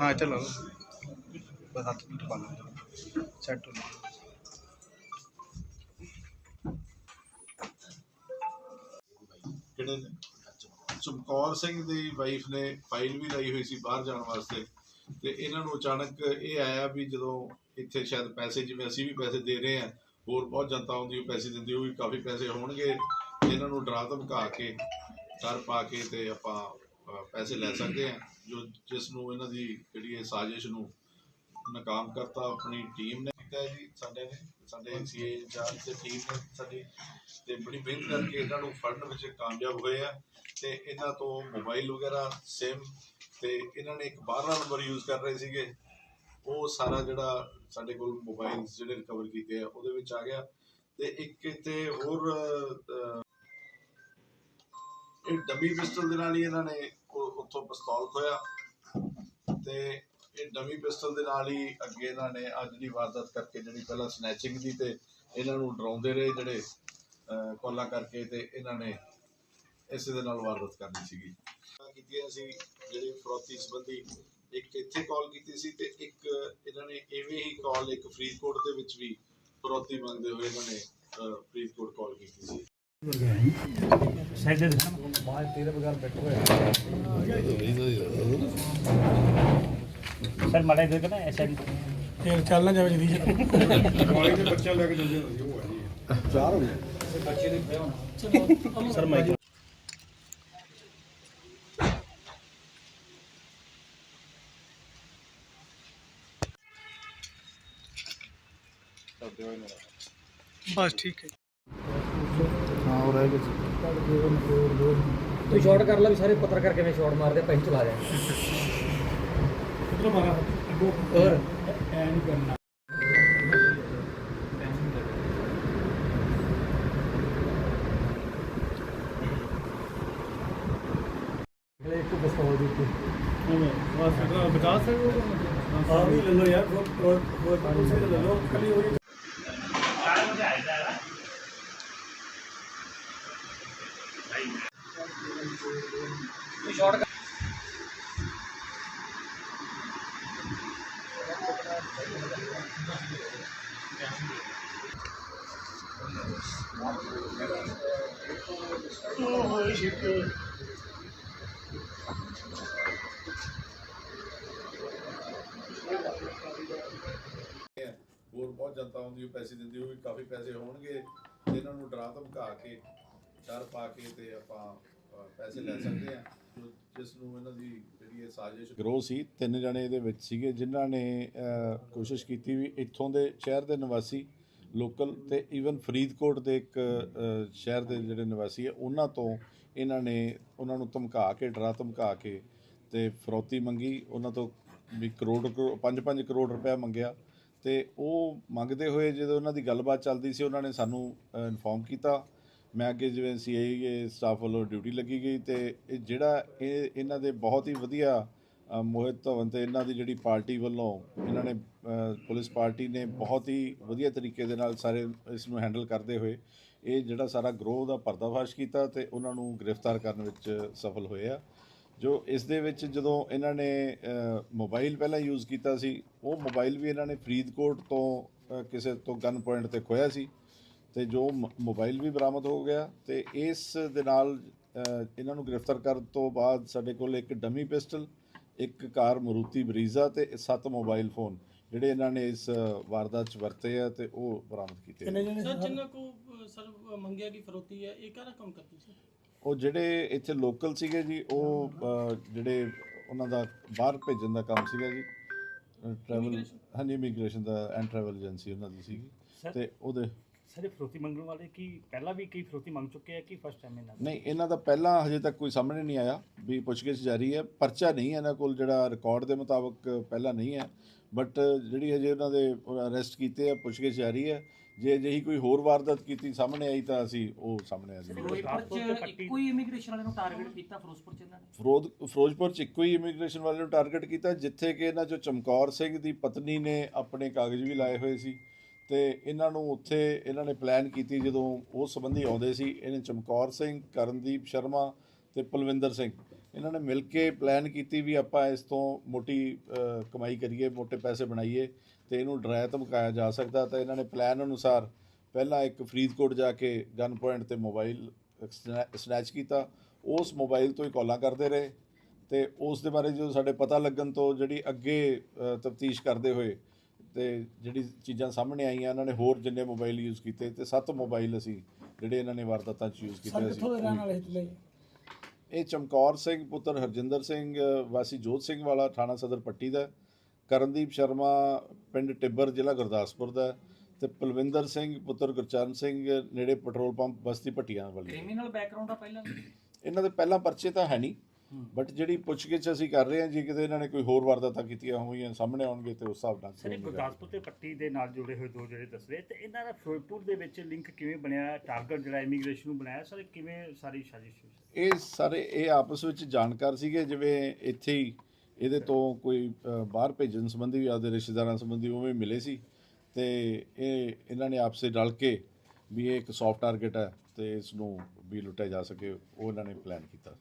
ਹਾਂ ਇੱਥੇ ਲਾ ਲਓ। ਬਸ ਹੱਥ ਮਿੰਟ ਪਾ ਲਓ। ਸੈੱਟ ਨੇ ਚਮਕੌਰ ਸਿੰਘ ਦੀ ਵਾਈਫ ਨੇ ਫਾਈਲ ਵੀ ਲਾਈ ਹੋਈ ਸੀ ਬਾਹਰ ਜਾਣ ਵਾਸਤੇ, ਤੇ ਇਹਨਾਂ ਨੂੰ ਅਚਾਨਕ ਇਹ ਆਇਆ ਵੀ ਜਦੋਂ ਇੱਥੇ ਸ਼ਾਇਦ ਪੈਸੇ, ਜਿਵੇਂ ਅਸੀਂ ਵੀ ਪੈਸੇ ਦੇ ਰਹੇ ਆ ਹੋਰ ਬਹੁਤ ਜਨਤਾ ਆਉਂਦੀ, ਉਹ ਪੈਸੇ ਦਿੰਦੀ, ਉਹ ਵੀ ਕਾਫੀ ਪੈਸੇ ਹੋਣਗੇ, ਇਹਨਾਂ ਨੂੰ ਡਰਾ ਧਮਕਾ ਕੇ, ਡਰ ਪਾ ਕੇ ਤੇ ਆਪਾਂ ਪੈਸੇ ਲੈ ਸਕਦੇ ਹਾਂ, ਜੋ ਜਿਸ ਨੂੰ ਇਹਨਾਂ ਦੀ ਜਿਹੜੀ ਇਹ ਸਾਜ਼ਿਸ਼ ਨੂੰ ਨਾਕਾਮ ਕਰਤਾ ਆਪਣੀ ਟੀਮ ਨੇ ਕੀਤਾ ਹੈ ਜੀ, ਸਾਡੇ ਨੇ, ਸਾਡੇ ਸੀਏ ਇੰਚਾਰਜ ਤੇ ਟੀਮ ਨੇ ਸਾਡੀ, ਤੇ ਬੜੀ ਮਿਹਨਤ ਕਰਕੇ ਇਹਨਾਂ ਨੂੰ ਫੜਨ ਵਿੱਚ ਕਾਮਯਾਬ ਹੋਏ ਆ, ਤੇ ਇਹਨਾਂ ਤੋਂ ਮੋਬਾਈਲ ਵਗੈਰਾ ਸਿਮ ਤੇ ਇਹਨਾਂ ਨੇ ਇੱਕ ਬਾਹਰਲਾ ਨੰਬਰ ਯੂਜ਼ ਕਰ ਰਹੇ ਸੀਗੇ। ਉਹ ਸਾਰਾ ਜਿਹੜਾ ਸਾਡੇ ਕੋਲ ਮੋਬਾਈਲ ਜਿਹੜੇ ਰਿਕਵਰ ਕੀਤੇ ਆ, ਉਹਦੇ ਵਿੱਚ ਆ ਗਿਆ। ਤੇ ਇੱਕ ਇੱਥੇ ਹੋਰ ਇਹ ਡਮੀ ਪਿਸਟਲ ਦੇ ਨਾਲ ਹੀ ਇਹਨਾਂ ਨੇ ਉਹ- ਉੱਥੋਂ ਪਿਸਤੌਲ ਖੋਇਆ ਤੇ ਇਹ ਡਮੀ ਪਿਸਟਲ ਦੇ ਨਾਲ ਹੀ ਅੱਗੇ ਇਹਨਾਂ ਨੇ ਅੱਜ ਦੀ ਵਾਰਦਾਤ ਕਰਕੇ ਜਿਹੜੀ ਪਹਿਲਾਂ ਸਨੈਚਿੰਗ ਦੀ ਤੇ ਇਹਨਾਂ ਨੂੰ ਡਰਾਉਂਦੇ ਰਹੇ ਜਿਹੜੇ ਅਹ, ਕਰਕੇ ਤੇ ਇਹਨਾਂ ਨੇ ਇਸੇ ਦੇ ਨਾਲ ਵਾਰਦਾਤ ਕਰਨੀ ਸੀਗੀ। ਕੀਤੀਆਂ ਸੀ ਜਿਹੜੀ ਫਰੋਤੀ ਸੰਬੰਧੀ ਇੱਕ ਇੱਥੇ ਕਾਲ ਕੀਤੀ ਸੀ ਤੇ ਇੱਕ ਇਹਨਾਂ ਨੇ ਐਵੇਂ ਹੀ ਕਾਲ ਇੱਕ ਫਰੀਦਕੋਟ ਦੇ ਵਿੱਚ ਵੀ ਫਰੋਤੀ ਮੰਗਦੇ ਹੋਏ ਇਹਨਾਂ ਨੇ ਫਰੀਦਕੋਟ ਕਾਲ ਕੀਤੀ ਸੀ। ਸਾਈਡ ਦੇ ਦਿਖਾਣਾ ਬਾਹਰ ਤੇਰੇ ਬਗੈਰ ਬੈਠੇ ਹੋਏ ਸਰ ਮਾੜਾ ਐਸਾ ਫੇਰ ਚੱਲ ਨਾ ਜਾਵੇ ਜਦੀ ਸਰ ਮਾਈਕ ਬਸ ਠੀਕ ਹੈ। ਤੂੰ ਸ਼ਾਰਟ ਕਰ ਲੈ ਵੀ ਸਾਰੇ ਪੱਤਰਕਾਰ ਕਿਵੇਂ ਸ਼ਾਰਟ ਮਾਰਦੇ ਪੈਸੇ ਚਲਾ ਜਾ ਕਿਧਰ ਮਾਰਾ ਅੱਗੋਂ ਹੋਰ ਐ ਨਹੀਂ ਕਰਨਾ ਇੱਕ ਪਿਸਤੌਲ ਦੀ ਉਹਨੇ ਬਸ ਇਹਦਾ ਸਕਦੇ ਹੋ ਆ ਵੀ ਲੈ ਲਓ ਯਾਰ ਹੋਰ ਹੋਰ ਹੋਰ ਪੁਲਿਸ ਲੈ ਲਓ ਕੱਲੀ ਹੋਈ ਤੂੰ ਸ਼ਾਰਟ ਕਰ ਹੋਰ ਬਹੁਤ ਜਨਤਾ ਆਉਂਦੀ ਉਹ ਪੈਸੇ ਦਿੰਦੀ, ਉਹ ਵੀ ਕਾਫੀ ਪੈਸੇ ਹੋਣਗੇ, ਤੇ ਇਹਨਾਂ ਨੂੰ ਡਰਾ ਧਮਕਾ ਕੇ, ਡਰ ਪਾ ਕੇ ਤੇ ਆਪਾਂ ਅ, ਪੈਸੇ ਲੈ ਸਕਦੇ ਆ ਜੋ ਜਿਸ ਨੂੰ ਇਹਨਾਂ ਦੀ ਜਿਹੜੀ ਇਹ ਸਾਜ਼ਿਸ਼ ਗਰੋਹ ਸੀ ਤਿੰਨ ਜਣੇ ਇਹਦੇ ਵਿੱਚ ਸੀਗੇ ਜਿਨ੍ਹਾਂ ਨੇ ਅ, ਕੋਸ਼ਿਸ਼ ਕੀਤੀ ਵੀ ਇੱਥੋਂ ਦੇ ਸ਼ਹਿਰ ਦੇ ਨਿਵਾਸੀ ਲੋਕਲ ਤੇ ਈਵਨ ਫਰੀਦਕੋਟ ਦੇ ਇੱਕ ਅ, ਸ਼ਹਿਰ ਦੇ ਜਿਹੜੇ ਨਿਵਾਸੀ ਆ ਉਹਨਾਂ ਤੋਂ ਇਹਨਾਂ ਨੇ ਉਹਨਾਂ ਨੂੰ ਧਮਕਾ ਕੇ ਡਰਾ ਧਮਕਾ ਕੇ ਤੇ ਫਰੌਤੀ ਮੰਗੀ ਉਹਨਾਂ ਤੋਂ ਵੀ ਕਰੋੜ 5-5 ਕਰੋੜ ਰੁਪਇਆ ਮੰਗਿਆ ਤੇ ਉਹ ਮੰਗਦੇ ਹੋਏ ਜਦੋਂ ਉਹਨਾਂ ਦੀ ਗੱਲਬਾਤ ਚੱਲਦੀ ਸੀ ਉਹਨਾਂ ਨੇ ਸਾਨੂੰ ਇਨਫੋਰਮ ਕੀਤਾ ਮੈਂ ਅੱਗੇ ਜਿਵੇਂ ਸੀਆਈ ਸਟਾਫ ਵੱਲੋਂ ਡਿਊਟੀ ਲੱਗੀ ਗਈ ਤੇ ਇਹ ਜਿਹੜਾ ਇਹ ਇਹਨਾਂ ਦੇ ਬਹੁਤ ਹੀ ਵਧੀਆ ਮੋਹਿਤ ਧਵਨ ਤੇ ਇਹਨਾਂ ਦੀ ਜਿਹੜੀ ਪਾਰਟੀ ਵੱਲੋਂ ਇਹਨਾਂ ਨੇ ਪੁਲਿਸ ਪਾਰਟੀ ਨੇ ਬਹੁਤ ਹੀ ਵਧੀਆ ਤਰੀਕੇ ਦੇ ਨਾਲ ਸਾਰੇ ਇਸ ਨੂੰ ਹੈਂਡਲ ਕਰਦੇ ਹੋਏ ਇਹ ਜਿਹੜਾ ਸਾਰਾ ਗਰੋਹ ਦਾ ਪਰਦਾਫਾਸ਼ ਕੀਤਾ ਤੇ ਉਹਨਾਂ ਨੂੰ ਗ੍ਰਿਫਤਾਰ ਕਰਨ ਵਿੱਚ ਸਫਲ ਹੋਏ ਆ। ਜੋ ਇਸ ਦੇ ਵਿੱਚ ਜਦੋਂ ਇਹਨਾਂ ਨੇ ਮੋਬਾਈਲ ਪਹਿਲਾਂ ਯੂਜ਼ ਕੀਤਾ ਸੀ, ਉਹ ਮੋਬਾਈਲ ਵੀ ਇਹਨਾਂ ਨੇ ਫਰੀਦਕੋਟ ਤੋਂ ਕਿਸੇ ਤੋਂ ਗਨ ਪੁਆਇੰਟ ਤੇ ਖੋਇਆ ਸੀ। ਤੇ ਜੋ ਮ- ਮੋਬਾਈਲ ਵੀ ਬਰਾਮਦ ਹੋ ਗਿਆ ਤੇ ਇਸ ਦੇ ਨਾਲ ਇਹਨਾਂ ਨੂੰ ਗ੍ਰਿਫਤਾਰ ਕਰਨ ਤੋਂ ਬਾਅਦ ਸਾਡੇ ਕੋਲ ਇੱਕ ਡਮੀ ਪਿਸਟਲ ਇੱਕ ਕਾਰ ਮਰੂਤੀ ਬਰੀਜ਼ਾ ਤੇ ਸੱਤ ਮੋਬਾਈਲ ਫੋਨ ਜਿਹੜੇ ਇਹਨਾਂ ਨੇ ਇਸ ਵਾਰਦਾਤ 'ਚ ਵਰਤੇ ਆ ਤੇ ਉਹ ਬਰਾਮਦ ਕੀਤੇ ਆ। ਕਿੰਨੇ ਜਣੇ ਸਰ ਜਿਨ੍ਹਾਂ ਕੋ ਅ, ਸਰ ਅ, ਮੰਗਿਆ ਕੀ ਫਰੋਤੀ ਹੈ ਇਹ ਕਾਹਦਾ ਕੰਮ ਕਰਦੀ ਸੀ ਉਹ ਜਿਹੜੇ ਇੱਥੇ ਲੋਕਲ ਸੀਗੇ ਜੀ ਉਹ ਜਿਹੜੇ ਉਹਨਾਂ ਦਾ ਬਾਹਰ ਭੇਜਣ ਦਾ ਕੰਮ ਸੀਗਾ ਜੀ ਟਰੈਵਲ? ਹਾਂਜੀ ਇਮੀਗ੍ਰੇਸ਼ਨ ਦਾ ਐਂਡ ਟਰੈਵਲ ਏਜੰਸੀ ਉਹਨਾਂ ਦੀ ਸੀਗੀ ਤੇ ਉਹਦੇ ਸਾਰੇ ਫਰੋਤੀ ਮੰਗਣ ਵਾਲੇ ਕੀ ਪਹਿਲਾਂ ਵੀ ਕਈ ਫਰੋਤੀ ਮੰਗ ਚੁੱਕੇ ਆ ਕਿ ਫਸਟ ਟਾਈਮ ਇਹਨਾਂ ਦਾ ਨਹੀਂ ਇਹਨਾਂ ਦਾ ਪਹਿਲਾਂ ਹਜੇ ਤੱਕ ਕੋਈ ਸਾਹਮਣੇ ਨਹੀਂ ਆਇਆ ਵੀ ਪੁੱਛਗਿੱਛ ਜਾਰੀ ਹੈ। ਪਰਚਾ ਨਹੀਂ ਹੈ ਇਹਨਾਂ ਕੋਲ ਜਿਹੜਾ ਰਿਕਾਰਡ ਦੇ ਮੁਤਾਬਕ ਪਹਿਲਾਂ ਨਹੀਂ ਹੈ। ਬਟ ਜਿਹੜੀ ਹਜੇ ਉਹਨਾਂ ਦੇ ਅਰੈਸਟ ਕੀਤੇ ਆ ਪੁੱਛਗਿੱਛ ਜਾਰੀ ਹੈ। ਜੇ ਅਜਿਹੀ ਕੋਈ ਹੋਰ ਵਾਰਦਾਤ ਕੀਤੀ ਸਾਹਮਣੇ ਆਈ ਤਾਂ ਅਸੀਂ ਉਹ ਸਾਹਮਣੇ ਆ ਜਾਵਾਂਗੇ। ਫਿਰੋਜ਼ਪੁਰ ਚ ਇੱਕੋ ਹੀ ਇਮੀਗ੍ਰੇਸ਼ਨ ਵਾਲੇ ਨੂੰ ਟਾਰਗੇਟ ਕੀਤਾ ਫਿਰੋਜ਼ਪੁਰ ਚ ਇਹਨਾਂ ਨੇ? ਫਿਰੋਜ਼ ਫਿਰੋਜ਼ਪੁਰ ਚ ਇੱਕੋ ਹੀ ਇਮੀਗ੍ਰੇਸ਼ਨ ਵਾਲੇ ਨੂੰ ਟਾਰਗੇਟ ਕੀਤਾ ਜਿੱਥੇ ਕਿ ਇਹਨਾਂ ਚੋਂ ਚਮਕੌਰ ਸਿੰਘ ਦੀ ਪਤਨੀ ਨੇ ਆਪਣੇ ਕਾਗਜ਼ ਵੀ ਲਾਏ ਹੋਏ ਸੀ। ਤੇ ਇਹਨਾਂ ਨੂੰ ਉੱਥੇ ਇਹਨਾਂ ਨੇ ਪਲਾਨ ਕੀਤੀ ਜਦੋਂ ਉਸ ਸੰਬੰਧੀ ਆਉਂਦੇ ਸੀ। ਇਹਨੇ ਚਮਕੌਰ ਸਿੰਘ, ਕਰਨਦੀਪ ਸ਼ਰਮਾ ਤੇ ਪਲਵਿੰਦਰ ਸਿੰਘ। ਇਹਨਾਂ ਨੇ ਮਿਲ ਕੇ ਪਲਾਨ ਕੀਤੀ ਵੀ ਆਪਾਂ ਇਸ ਤੋਂ ਮੋਟੀ ਕਮਾਈ ਕਰੀਏ ਮੋٹے ਪੈਸੇ ਬਣਾਈਏ ਤੇ ਇਹਨੂੰ ਡਰਾਇਆ ਧਮਕਾਇਆ ਜਾ ਸਕਦਾ। ਤਾਂ ਇਹਨਾਂ ਨੇ ਪਲਾਨ ਅਨੁਸਾਰ ਪਹਿਲਾਂ ਇੱਕ ਫਰੀਦਕੋਟ ਜਾ ਕੇ ਗਨ ਪੁਆਇੰਟ ਤੇ ਮੋਬਾਈਲ ਸਨੈਚ ਕੀਤਾ। ਉਸ ਮੋਬਾਈਲ ਤੋਂ ਹੀ ਕਾਲਾਂ ਕਰਦੇ ਰਹੇ ਤੇ ਉਸ ਦੇ ਬਾਰੇ ਜੋ ਸਾਡੇ ਪਤਾ ਲੱਗਣ ਤੋਂ ਜਿਹੜੀ ਅੱਗੇ ਤਫਤੀਸ਼ ਕਰਦੇ ਹੋਏ ਤੇ ਜਿਹੜੀ ਚੀਜ਼ਾਂ ਸਾਹਮਣੇ ਆਈਆਂ ਇਹਨਾਂ ਨੇ ਹੋਰ ਜਿੰਨੇ ਮੋਬਾਈਲ ਯੂਜ਼ ਕੀਤੇ ਤੇ ਸੱਤ ਮੋਬਾਈਲ ਅਸੀਂ ਜਿਹੜੇ ਇਹਨਾਂ ਨੇ ਵਾਰਦਾਤਾਂ 'ਚ ਯੂਜ਼ ਕੀਤੇ ਸੀ ਵਾਲੇ ਇਹ ਚਮਕੌਰ ਸਿੰਘ ਪੁੱਤਰ ਹਰਜਿੰਦਰ ਸਿੰਘ ਵਾਸੀ ਜੋਤ ਸਿੰਘ ਵਾਲਾ ਥਾਣਾ ਸਦਰ ਪੱਟੀ ਦਾ। ਕਰਨਦੀਪ ਸ਼ਰਮਾ ਪਿੰਡ ਟਿੱਬਰ ਜ਼ਿਲ੍ਹਾ ਗੁਰਦਾਸਪੁਰ ਦਾ ਤੇ ਪਲਵਿੰਦਰ ਸਿੰਘ ਪੁੱਤਰ ਗੁਰਚਰਨ ਸਿੰਘ ਨੇੜੇ ਪੈਟਰੋਲ ਪੰਪ ਬਸਤੀ ਭੱਟੀਆਂ ਵਾਲੀ ਕ੍ਰਿਮੀਨਲ ਬੈਕਗ੍ਰਾਉਂਡ ਆ ਪਹਿਲਾਂ? ਇਹਨਾਂ ਦੇ ਪਹਿਲਾਂ ਪਰਚੇ ਤਾਂ ਹੈ ਨਹੀਂ। ਬਟ ਜਿਹੜੀ ਪੁੱਛਗਿੱਛ ਅਸੀਂ ਕਰ ਰਹੇ ਹਾਂ ਜੇ ਕਿਤੇ ਇਹਨਾਂ ਨੇ ਕੋਈ ਹੋਰ ਵਾਰਦਾਤਾਂ ਕੀਤੀਆਂ ਹੋਈਆਂ ਸਾਹਮਣੇ ਆਉਣਗੇ ਤੇ ਉਸ ਹਿਸਾਬ ਨਾਲ ਸਰ ਇਹ ਗੁਰਦਾਸਪੁਰ ਤੇ ਪੱਟੀ ਦੇ ਨਾਲ ਜੁੜੇ ਹੋਏ ਦੋ ਜਿਹੜੇ ਦੱਸਦੇ ਤੇ ਇਹਨਾਂ ਦਾ ਫਿਰੋਜ਼ਪੁਰ ਦੇ ਵਿੱਚ ਲਿੰਕ ਕਿਵੇਂ ਬਣਿਆ ਟਾਰਗੇਟ ਜਿਹੜਾ ਇਮੀਗ੍ਰੇਸ਼ਨ ਨੂੰ ਬਣਾਇਆ ਸਰ ਕਿਵੇਂ ਸਾਰੀ ਸਾਜ਼ਿਸ਼ ਇਹ ਸਾਰੇ ਇਹ ਆਪਸ ਵਿੱਚ ਜਾਣਕਾਰ ਸੀਗੇ ਜਿਵੇਂ ਇੱਥੇ ਹੀ ਇਹਦੇ ਤੋਂ ਕੋਈ ਬਾਹਰ ਭੇਜਣ ਸੰਬੰਧੀ ਵੀ ਆਪਦੇ ਰਿਸ਼ਤੇਦਾਰਾਂ ਸੰਬੰਧੀ ਉਵੇਂ ਮਿਲੇ ਸੀ। ਤੇ ਇਹ ਇਹਨਾਂ ਨੇ ਆਪਸੇ ਰਲ ਕੇ ਵੀ ਇਹ ਇੱਕ ਸੌਫਟ ਟਾਰਗੇਟ ਹੈ ਤੇ ਇਸ ਨੂੰ ਵੀ ਲੁੱਟਿਆ ਜਾ ਸਕੇ ਉਹ ਇਹਨਾਂ ਨੇ ਪਲਾਨ ਕੀਤਾ।